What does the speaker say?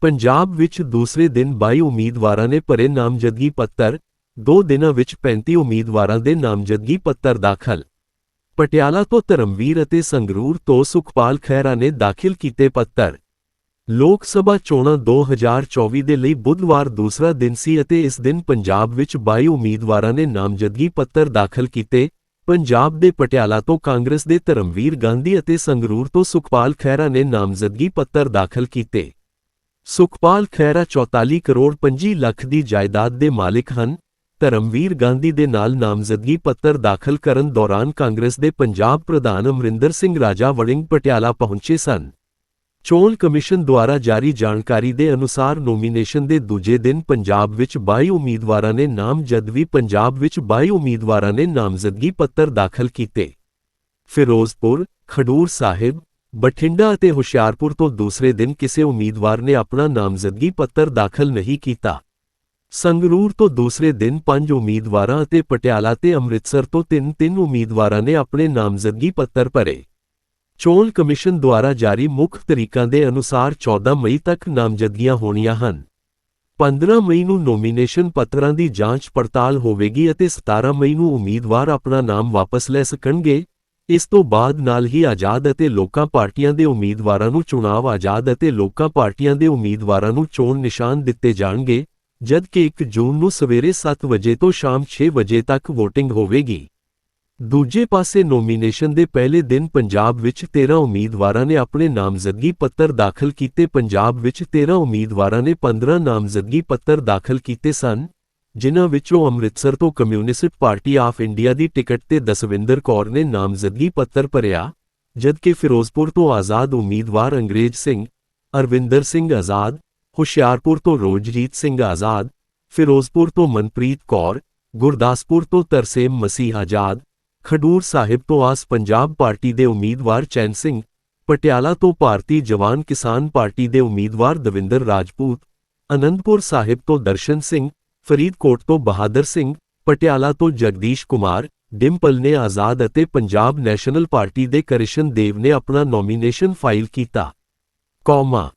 ਪੰਜਾਬ ਵਿੱਚ ਦੂਸਰੇ ਦਿਨ 22 ਉਮੀਦਵਾਰਾਂ ਨੇ ਭਰੇ ਨਾਮਜ਼ਦਗੀ ਪੱਤਰ, ਦੋ ਦਿਨਾਂ ਵਿੱਚ 35 ਉਮੀਦਵਾਰਾਂ ਦੇ ਨਾਮਜ਼ਦਗੀ ਪੱਤਰ ਦਾਖਲ। ਪਟਿਆਲਾ ਤੋਂ ਧਰਮਵੀਰ ਅਤੇ ਸੰਗਰੂਰ ਤੋਂ ਸੁਖਪਾਲ ਖਹਿਰਾ ਨੇ ਦਾਖਲ ਕੀਤੇ ਪੱਤਰ। ਲੋਕ ਸਭਾ ਚੋਣਾਂ 2024 ਦੇ ਲਈ ਬੁੱਧਵਾਰ ਦੂਸਰਾ ਦਿਨ ਸੀ ਅਤੇ ਇਸ ਦਿਨ ਪੰਜਾਬ ਵਿੱਚ 22 ਉਮੀਦਵਾਰਾਂ ਨੇ ਨਾਮਜ਼ਦਗੀ ਪੱਤਰ ਦਾਖਲ ਕੀਤੇ। ਪੰਜਾਬ ਦੇ ਪਟਿਆਲਾ ਤੋਂ ਕਾਂਗਰਸ ਦੇ ਧਰਮਵੀਰ ਗਾਂਧੀ ਅਤੇ ਸੰਗਰੂਰ ਤੋਂ ਸੁਖਪਾਲ ਖਹਿਰਾ ਨੇ ਨਾਮਜ਼ਦਗੀ ਪੱਤਰ ਦਾਖਲ ਕੀਤੇ। ਸੁਖਪਾਲ ਖਹਿਰਾ 44 ਕਰੋੜ 25 ਲੱਖ ਦੀ ਜਾਇਦਾਦ ਦੇ ਮਾਲਿਕ ਹਨ। ਧਰਮਵੀਰ ਗਾਂਧੀ ਦੇ ਨਾਲ ਨਾਮਜ਼ਦਗੀ ਪੱਤਰ ਦਾਖਲ ਕਰਨ ਦੌਰਾਨ ਕਾਂਗਰਸ ਦੇ ਪੰਜਾਬ ਪ੍ਰਧਾਨ ਅਮਰਿੰਦਰ ਸਿੰਘ ਰਾਜਾ ਵੜਿੰਗ ਪਟਿਆਲਾ ਪਹੁੰਚੇ ਸਨ। ਚੋਣ ਕਮਿਸ਼ਨ ਦੁਆਰਾ ਜਾਰੀ ਜਾਣਕਾਰੀ ਦੇ ਅਨੁਸਾਰ ਨੋਮੀਨੇਸ਼ਨ ਦੇ ਦੂਜੇ ਦਿਨ ਪੰਜਾਬ ਵਿੱਚ 22 ਉਮੀਦਵਾਰਾਂ ਨੇ ਨਾਮਜ਼ਦਗੀ ਪੰਜਾਬ ਵਿੱਚ 22 ਉਮੀਦਵਾਰਾਂ ਨੇ ਨਾਮਜ਼ਦਗੀ ਪੱਤਰ ਦਾਖਲ ਕੀਤੇ। ਫਿਰੋਜ਼ਪੁਰ, ਖਡੂਰ ਸਾਹਿਬ, ਬਠਿੰਡਾ ਅਤੇ ਹੁਸ਼ਿਆਰਪੁਰ ਤੋਂ ਦੂਸਰੇ ਦਿਨ ਕਿਸੇ ਉਮੀਦਵਾਰ ਨੇ ਆਪਣਾ ਨਾਮਜ਼ਦਗੀ ਪੱਤਰ ਦਾਖਲ ਨਹੀਂ ਕੀਤਾ। ਸੰਗਰੂਰ ਤੋਂ ਦੂਸਰੇ ਦਿਨ ਪੰਜ ਉਮੀਦਵਾਰਾਂ ਅਤੇ ਪਟਿਆਲਾ ਤੇ ਅੰਮ੍ਰਿਤਸਰ ਤੋਂ ਤਿੰਨ ਤਿੰਨ ਉਮੀਦਵਾਰਾਂ ਨੇ ਆਪਣੇ ਨਾਮਜ਼ਦਗੀ ਪੱਤਰ ਭਰੇ। ਚੋਣ ਕਮਿਸ਼ਨ ਦੁਆਰਾ ਜਾਰੀ ਮੁੱਖ ਤਰੀਕਾਂ ਦੇ ਅਨੁਸਾਰ 14 ਮਈ ਤੱਕ ਨਾਮਜ਼ਦਗੀਆਂ ਹੋਣੀਆਂ ਹਨ। 15 ਮਈ ਨੂੰ ਨੋਮੀਨੇਸ਼ਨ ਪੱਤਰਾਂ ਦੀ ਜਾਂਚ ਪੜਤਾਲ ਹੋਵੇਗੀ ਅਤੇ 17 ਮਈ ਨੂੰ ਉਮੀਦਵਾਰ ਆਪਣਾ ਨਾਮ ਵਾਪਸ ਲੈ ਸਕਣਗੇ। ਇਸ ਤੋਂ ਬਾਅਦ ਨਾਲ ਹੀ ਆਜ਼ਾਦ ਅਤੇ ਲੋਕਾਂ ਪਾਰਟੀਆਂ ਦੇ ਉਮੀਦਵਾਰਾਂ ਨੂੰ ਚੁਣਾਵ ਆਜ਼ਾਦ ਅਤੇ ਲੋਕਾਂ ਪਾਰਟੀਆਂ ਦੇ ਉਮੀਦਵਾਰਾਂ ਨੂੰ ਚੋਣ ਨਿਸ਼ਾਨ ਦਿੱਤੇ ਜਾਣਗੇ, ਜਦਕਿ 1 ਜੂਨ ਨੂੰ ਸਵੇਰੇ 7 ਵਜੇ ਤੋਂ ਸ਼ਾਮ 6 ਵਜੇ ਤੱਕ VOTING ਹੋਵੇਗੀ। ਦੂਜੇ ਪਾਸੇ ਨੋਮੀਨੇਸ਼ਨ ਦੇ ਪਹਿਲੇ ਦਿਨ ਪੰਜਾਬ ਵਿੱਚ 13 ਉਮੀਦਵਾਰਾਂ ਨੇ ਆਪਣੇ ਨਾਮਜ਼ਦਗੀ ਪੱਤਰ ਦਾਖਲ ਕੀਤੇ। ਪੰਜਾਬ ਵਿੱਚ 13 ਉਮੀਦਵਾਰਾਂ ਨੇ 15 ਨਾਮਜ਼ਦਗੀ ਪੱਤਰ ਦਾਖਲ ਕੀਤੇ ਸਨ, ਜਿਨ੍ਹਾਂ ਵਿੱਚੋਂ ਅੰਮ੍ਰਿਤਸਰ ਤੋਂ ਕਮਿਊਨਿਸਟ ਪਾਰਟੀ ਆਫ ਇੰਡੀਆ ਦੀ ਟਿਕਟ ਤੇ ਦਸਵਿੰਦਰ ਕੌਰ ਨੇ ਨਾਮਜ਼ਦਗੀ ਪੱਤਰ ਭਰਿਆ, ਜਦਕਿ ਫਿਰੋਜ਼ਪੁਰ ਤੋਂ ਆਜ਼ਾਦ ਉਮੀਦਵਾਰ ਅੰਗਰੇਜ਼ ਸਿੰਘ, ਅਰਵਿੰਦਰ ਸਿੰਘ ਆਜ਼ਾਦ, ਹੁਸ਼ਿਆਰਪੁਰ ਤੋਂ ਰੋਜਜੀਤ ਸਿੰਘ ਆਜ਼ਾਦ, ਫਿਰੋਜ਼ਪੁਰ ਤੋਂ ਮਨਪ੍ਰੀਤ ਕੌਰ, ਗੁਰਦਾਸਪੁਰ ਤੋਂ ਤਰਸੇਮ ਮਸੀਹ ਆਜ਼ਾਦ ਖਡੂਰ ਸਾਹਿਬ ਤੋਂ ਆਸ ਪੰਜਾਬ ਪਾਰਟੀ ਦੇ ਉਮੀਦਵਾਰ ਚੈਨ ਸਿੰਘ, ਪਟਿਆਲਾ ਤੋਂ ਭਾਰਤੀ ਜਵਾਨ ਕਿਸਾਨ ਪਾਰਟੀ ਦੇ ਉਮੀਦਵਾਰ ਦਵਿੰਦਰ ਰਾਜਪੂਤ, ਅਨੰਦਪੁਰ ਸਾਹਿਬ ਤੋਂ ਦਰਸ਼ਨ ਸਿੰਘ, ਫਰੀਦਕੋਟ ਤੋਂ ਬਹਾਦਰ ਸਿੰਘ, ਪਟਿਆਲਾ ਤੋਂ ਜਗਦੀਸ਼ ਕੁਮਾਰ, ਡਿੰਪਲ ਨੇ ਆਜ਼ਾਦ ਅਤੇ ਪੰਜਾਬ ਨੈਸ਼ਨਲ ਪਾਰਟੀ ਦੇ ਕ੍ਰਿਸ਼ਨ ਦੇਵ ਨੇ ਆਪਣਾ ਨੋਮੀਨੇਸ਼ਨ ਫਾਈਲ ਕੀਤਾ। ਕੌਮਾ